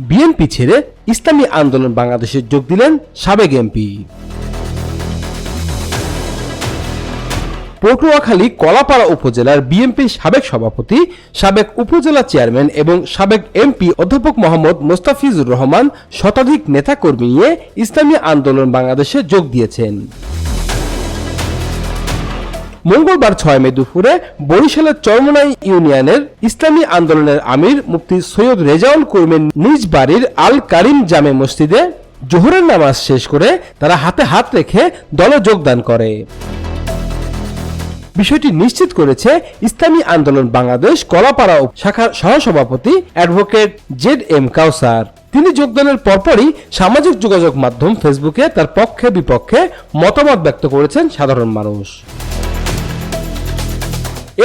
BNP ছেড়ে ইসলামী আন্দোলন বাংলাদেশে যোগ দিলেন সাবেক এমপি। পটুয়াখালী কলাপাড়া উপজেলার বিএনপির সাবেক সভাপতি, সাবেক উপজেলা চেয়ারম্যান এবং সাবেক এমপি অধ্যাপক মোহাম্মদ মোস্তাফিজুর রহমান শতাধিক নেতাকর্মী নিয়ে ইসলামী আন্দোলন বাংলাদেশে যোগ দিয়েছেন। মঙ্গলবার ছয় মে দুপুরে বরিশালের চরমনাই ইউনিয়নের ইসলামী আন্দোলনের আমির মুফতি সৈয়দ রেজাউল করিমের নিজ বাড়ির আল কারিম জামে মসজিদে জোহরের নামাজ শেষ করে তারা হাতে হাত রেখে দলে যোগদান করে। বিষয়টি নিশ্চিত করেছে ইসলামী আন্দোলন বাংলাদেশ কলাপাড়া শাখার সহসভাপতি অ্যাডভোকেট জেড এম কাউসার। তিনি যোগদানের পরপরই সামাজিক যোগাযোগ মাধ্যম ফেসবুকে তার পক্ষে বিপক্ষে মতামত ব্যক্ত করেছেন সাধারণ মানুষ।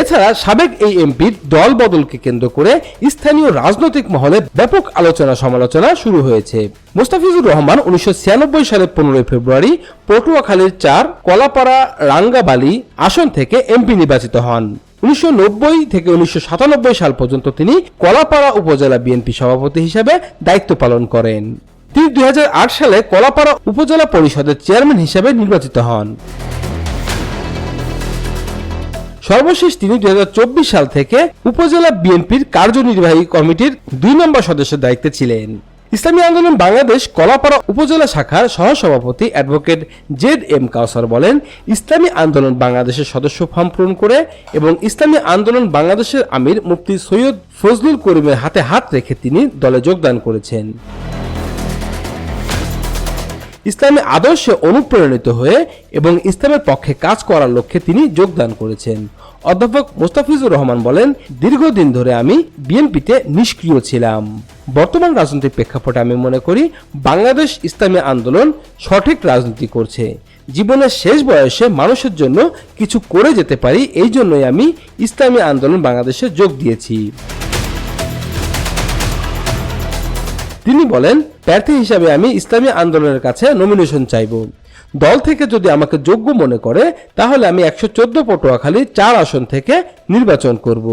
এছাড়া সাবেক এই এমপির দল বদলকে কেন্দ্র করে স্থানীয় রাজনৈতিক মহলে ব্যাপক আলোচনা সমালোচনা শুরু হয়েছে। মোস্তাফিজুর রহমান উনিশশো সালে পনেরোই ফেব্রুয়ারি পটুয়াখালীর চার, কলাপাড়া, রাঙ্গাবালি আসন থেকে এমপি নির্বাচিত হন। উনিশশো নব্বই থেকে উনিশশো সাতানব্বই সাল পর্যন্ত তিনি কলাপাড়া উপজেলা বিএনপি সভাপতি হিসেবে দায়িত্ব পালন করেন। তিনি দুই হাজার আট সালে কলাপাড়া উপজেলা পরিষদের চেয়ারম্যান হিসেবে নির্বাচিত হন। সর্বশেষ তিনি দুই সাল থেকে উপজেলা বিএনপির কার্যনির্বাহী কমিটির দুই নম্বর সদস্যের দায়িত্বে ছিলেন। ইসলামী আন্দোলন বাংলাদেশ কলাপাড়া উপজেলা শাখার সহসভাপতি অ্যাডভোকেট জেড এম কাউসার বলেন, ইসলামী আন্দোলন বাংলাদেশের সদস্য ফর্ম পূরণ করে এবং ইসলামী আন্দোলন বাংলাদেশের আমির মুফতি সৈয়দ ফজলুল করিমের হাতে হাত রেখে তিনি দলে যোগদান করেছেন। ইসলামী আদর্শে অনুপ্রেরণিত হয়ে এবং ইসলামের পক্ষে কাজ করার লক্ষ্যে তিনি যোগদান করেছেন। অধ্যাপক মোস্তাফিজুর রহমান বলেন, দীর্ঘদিন ধরে আমি বিএনপিতে নিষ্ক্রিয় ছিলাম। বর্তমান রাজনৈতিক প্রেক্ষাপটে আমি মনে করি, বাংলাদেশ ইসলামী আন্দোলন সঠিক রাজনীতি করছে। জীবনের শেষ বয়সে মানুষের জন্য কিছু করে যেতে পারি, এই জন্যই আমি ইসলামী আন্দোলন বাংলাদেশে যোগ দিয়েছি। তিনি বলেন, প্রার্থী হিসাবে আমি ইসলামী আন্দোলনের কাছে নমিনেশন চাইব। দল থেকে যদি আমাকে যোগ্য মনে করে, তাহলে আমি একশো চোদ্দ পটুয়াখালী চার আসন থেকে নির্বাচন করব।